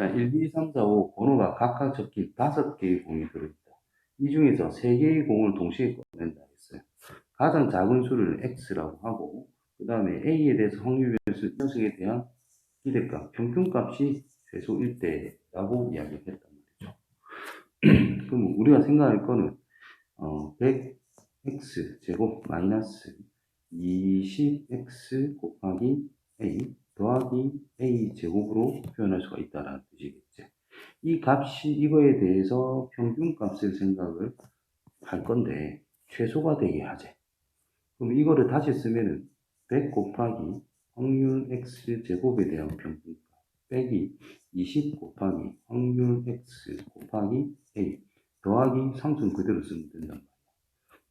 자, 1, 2, 3, 4, 5 번호가 각각 적힌 다섯 개의 공이 들어있다. 이 중에서 세 개의 공을 동시에 꺼낸다 했어요. 가장 작은 수를 x라고 하고 그 다음에 a에 대해서 확률 변수 이 녀석에 대한 기대값, 평균값이 최소 1대라고 이야기를 했단 말이죠. 그럼 우리가 생각할 거는 어, 100x 제곱 마이너스 20x 곱하기 a a 제곱으로 표현할 수가 있다라는 뜻이겠지. 이 값이 이거에 대해서 평균값을 생각을 할 건데 최소가 되게 하지. 그럼 이거를 다시 쓰면은 100 곱하기 확률 x 제곱에 대한 평균값 빼기 20 곱하기 확률 x 곱하기 a 더하기 상수는 그대로 쓰면 된단 말이야.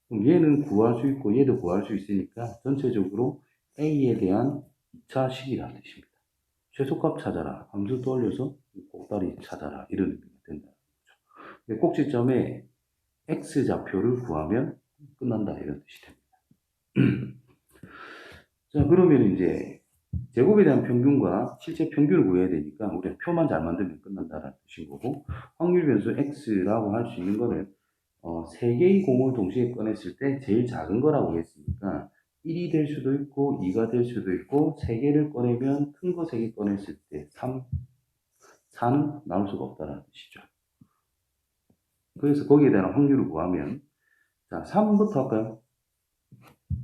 그럼 얘는 구할 수 있고 얘도 구할 수 있으니까 전체적으로 a에 대한 2차 식이라는 뜻입니다. 최소값 찾아라. 함수 돌려서 꼭다리 찾아라. 이런 의미가 거죠. 근데 꼭지점에 x좌표를 구하면 끝난다. 이런 뜻이 됩니다. 자, 그러면 이제 제곱에 대한 평균과 실제 평균을 구해야 되니까 우리가 표만 잘 만들면 끝난다는 뜻인 거고 확률 변수 x라고 할 수 있는 거는 어, 세 개의 공을 동시에 꺼냈을 때 제일 작은 거라고 했으니까 1이 될 수도 있고 2가 될 수도 있고 3개를 꺼내면 큰 거 3개 꺼냈을 때 3, 4는 나올 수가 없다는 뜻이죠. 그래서 거기에 대한 확률을 구하면 자 3부터 할까요?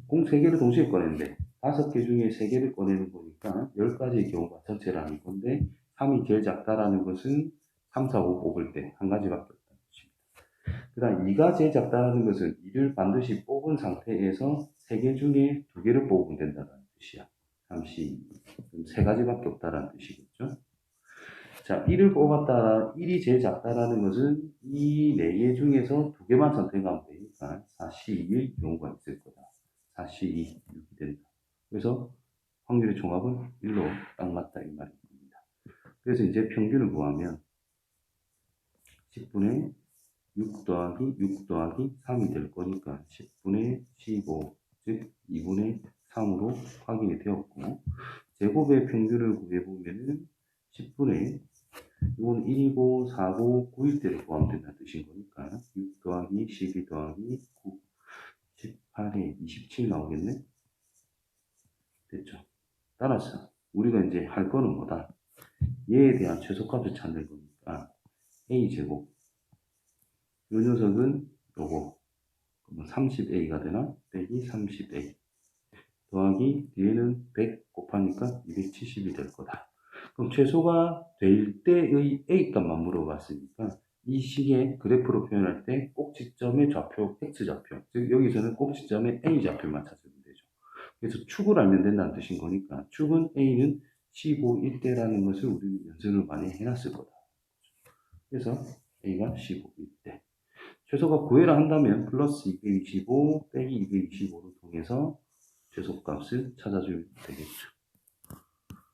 공 3개를 동시에 꺼냈는데 5개 중에 3개를 꺼내는 거니까 10가지의 경우가 전체라는 건데 3이 제일 작다라는 것은 3, 4, 5 뽑을 때 한 가지밖에 없다는 뜻입니다. 그 다음 2가 제일 작다라는 것은 2를 반드시 뽑은 상태에서 3개 중에 2개를 뽑으면 된다는 뜻이야. 잠시 세 가지밖에 없다라는 뜻이겠죠. 자, 1을 뽑았다, 1이 제일 작다라는 것은 이 4개 중에서 2개만 선택하면 되니까 4C2일 경우가 있을 거다. 4C2, 6이 된다. 그래서 확률의 종합은 1로 딱 맞다 이 말인 겁니다. 그래서 이제 평균을 구하면 10분의 6 더하기 6 더하기 3이 될 거니까 10분의 15, 즉 2분의 3으로 확인이 되었고 제곱의 평균을 구해보면은 10분의 이건 1이고 4고 9일 때를 구하면 된다는 뜻인 거니까 6 더하기 12 더하기 9 18에 27 나오겠네? 됐죠. 따라서 우리가 이제 할 거는 뭐다? 얘에 대한 최소값을 찾는 거니까 a제곱. 이 녀석은 요거 30a가 되나? 빼기 30a 더하기 뒤에는 100 곱하니까 270이 될 거다. 그럼 최소가 될 때의 A 값만 물어봤으니까 이 식의 그래프로 표현할 때 꼭지점의 좌표 X좌표 즉 여기서는 꼭지점의 A좌표만 찾으면 되죠. 그래서 축을 알면 된다는 뜻인 거니까 축은 A는 15일대라는 것을 우리는 연습을 많이 해놨을 거다. 그래서 A가 15일대 최소가 구해라 한다면 플러스 225 빼기 225를 통해서 최소값을 찾아주면 되겠죠